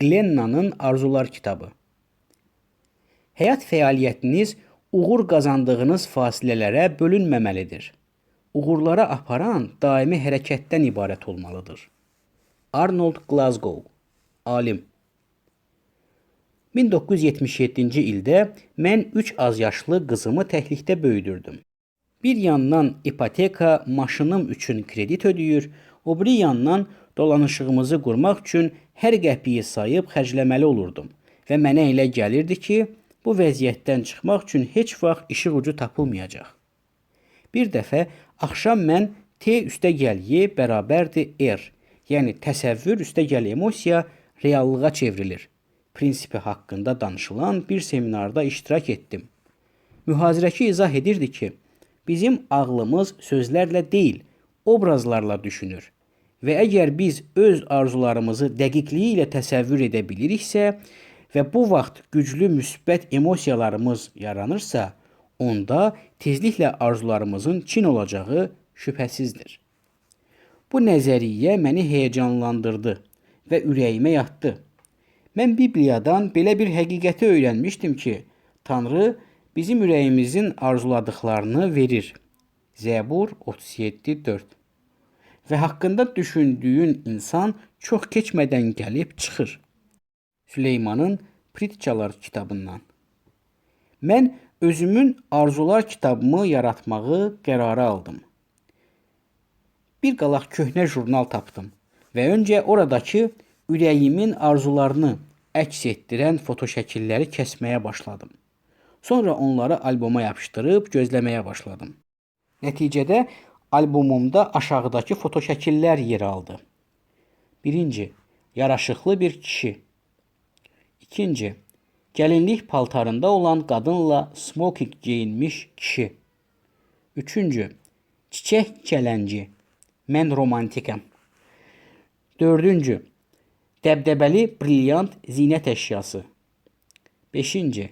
Glenna'nın Arzular kitabı. Həyat fəaliyyətiniz uğur qazandığınız fasilələrə bölünməməlidir. Uğurlara aparan daimi hərəkətdən ibarət olmalıdır. Arnold Glasgow, alim. 1977-ci ildə mən 3 az yaşlı qızımı təklikdə böyüdürdüm. Bir yandan ipoteka maşınım üçün kredit ödəyir, o biri yandan dolanışığımızı qurmaq üçün hər qəpiyi sayıb xərcləməli olurdum və mənə elə gəlirdi ki, bu vəziyyətdən çıxmaq üçün heç vaxt işıq ucu tapılmayacaq. Bir dəfə axşam mən T üstəgəl Y bərabərdir R, yəni təsəvvür üstəgəl emosiya reallığa çevrilir. Prinsipi haqqında danışılan bir seminarda iştirak etdim. Mühazirəçi izah edirdi ki, bizim ağlımız sözlərlə deyil, obrazlarla düşünür. Və əgər biz öz arzularımızı dəqiqliyi ilə təsəvvür edə biliriksə və bu vaxt güclü müsbət emosiyalarımız yaranırsa, onda tezliklə arzularımızın çin olacağı şübhəsizdir. Bu nəzəriyyə məni həyəcanlandırdı və ürəyimə yatdı. Mən Bibliyadan belə bir həqiqəti öyrənmişdim ki, Tanrı bizim ürəyimizin arzuladıklarını verir. Zəbur 37:4. Və haqqında düşündüyün insan çox keçmədən gəlib çıxır. Süleymanın Pritçalar kitabından. Mən özümün arzular kitabımı yaratmağı qərara aldım. Bir qalaq köhnə jurnal tapdım və öncə oradakı ürəyimin arzularını əks etdirən fotoşəkilləri kəsməyə başladım. Sonra onları alboma yapışdırıb gözləməyə başladım. Nəticədə albomumda aşağıdakı fotoşəkillər yer aldı. Birinci, yaraşıqlı bir kişi. İkinci, gəlinlik paltarında olan qadınla smoking geyinmiş kişi. Üçüncü, çiçək kələnci. Mən romantikam. Dördüncü, dəbdəbəli brilyant zinət əşyası. Beşinci,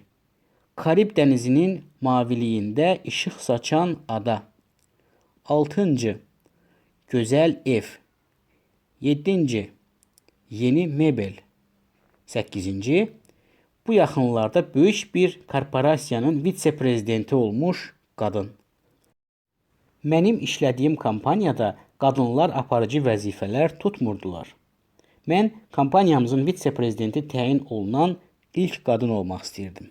Karib dənizinin maviliyində işıq saçan ada. Altıncı, gözəl ev. Yeddinci, yeni mebel. Səkkizinci, bu yaxınlarda böyük bir korporasiyanın vitse-prezidenti olmuş qadın. Mənim işlədiyim kampaniyada qadınlar aparıcı vəzifələr tutmurdular. Mən kampaniyamızın vitse-prezidenti təyin olunan ilk qadın olmaq istəyirdim.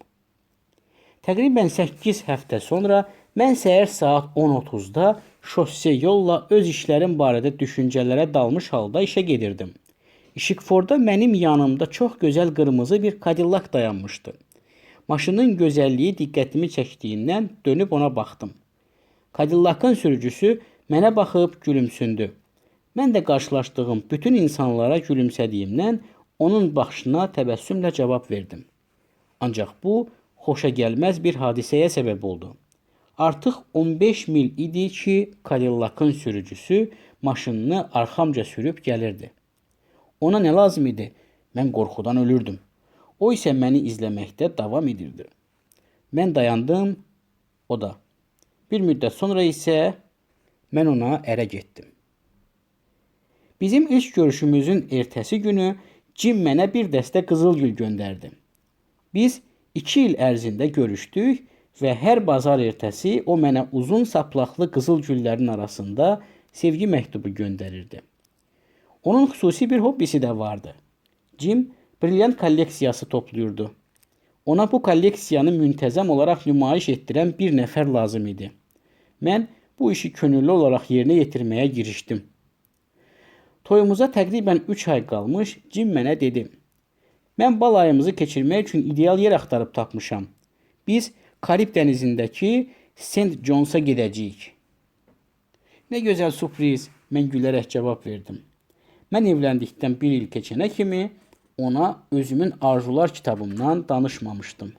Təqribən 8 həftə sonra mən səhər saat 10:30-da şosсе yolla öz işlərim barədə düşüncələrə dalmış halda işə gedirdim. İşıqforda mənim yanımda çox gözəl qırmızı bir Cadillac dayanmışdı. Maşının gözəlliyi diqqətimi çəkdiyindən dönüb ona baxdım. Cadillacın sürücüsü mənə baxıb gülümsündü. Mən də qarşılaşdığım bütün insanlara gülümsədiyimdən onun baxışına təbəssümlə cavab verdim. Ancaq bu xoşa gəlməz bir hadisəyə səbəb oldu. Artıq 15 mil idi ki, Cadillacın sürücüsü maşınını arxamca sürüb gəlirdi. Ona nə lazım idi? Mən qorxudan ölürdüm. O isə məni izləməkdə davam edirdi. Mən dayandım, o da. Bir müddət sonra isə mən ona ərə getdim. Bizim ilk görüşümüzün ertəsi günü Jim mənə bir dəstə qızılgül göndərdi. Biz 2 il ərzində görüşdük və hər bazar ertəsi o mənə uzun saplaqlı qızıl güllərin arasında sevgi məktubu göndərirdi. Onun xüsusi bir hobbisi də vardı. Jim brilyant kolleksiyası toplayırdı. Ona bu kolleksiyanı müntəzəm olaraq nümayiş etdirən bir nəfər lazım idi. Mən bu işi könüllü olaraq yerinə yetirməyə girişdim. Toyumuza təqribən 3 ay qalmış Jim mənə dedi: "Mən bal ayımızı keçirmək üçün ideal yer axtarıb tapmışam. Biz Karib dənizindəki St. Johnsa gedəcəyik." Nə gözəl sürpriz, mən gülərək cavab verdim. Mən evləndikdən bir il keçənə kimi ona özümün arzular kitabımdan danışmamışdım.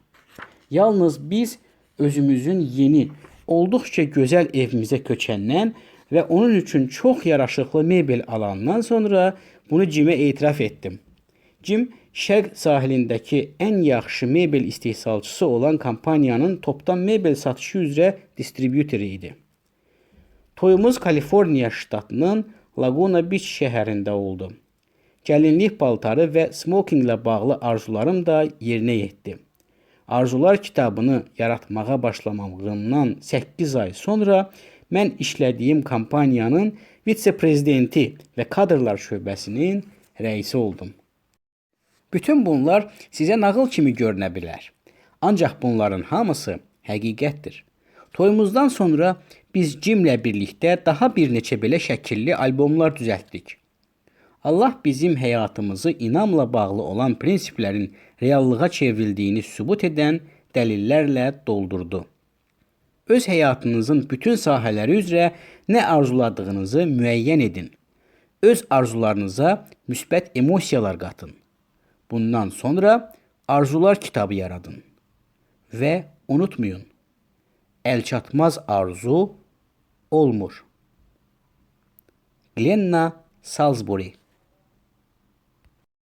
Yalnız biz özümüzün yeni, olduqca gözəl evimizə köçəndən və onun üçün çox yaraşıqlı mebel alandan sonra bunu Jimə etiraf etdim. Jim Şərq sahilindəki ən yaxşı mebel istehsalçısı olan kampaniyanın topdan mebel satışı üzrə distributoru idi. Toyumuz Kaliforniya ştatının Laguna Beach şəhərində oldu. gəlinlik paltarı və smokinglə bağlı arzularım da yerinə yetdi. Arzular kitabını yaratmağa başlamağımdan 8 ay sonra mən işlədiyim kampaniyanın vitse-prezidenti və kadrlar şöbəsinin rəisi oldum. Bütün bunlar sizə nağıl kimi görünə bilər. Ancaq bunların hamısı həqiqətdir. Toyumuzdan sonra biz Cimlə birlikdə daha bir neçə belə şəkilli albomlar düzəltdik. Allah bizim həyatımızı inamla bağlı olan prinsiplərin reallığa çevrildiyini sübut edən dəlillərlə doldurdu. Öz həyatınızın bütün sahələri üzrə nə arzuladığınızı müəyyən edin. Öz arzularınıza müsbət emosiyalar qatın. Bundan sonra arzular kitabı yaradın. Və unutmayın, əlçatmaz arzu olmur. Glenna Salisbury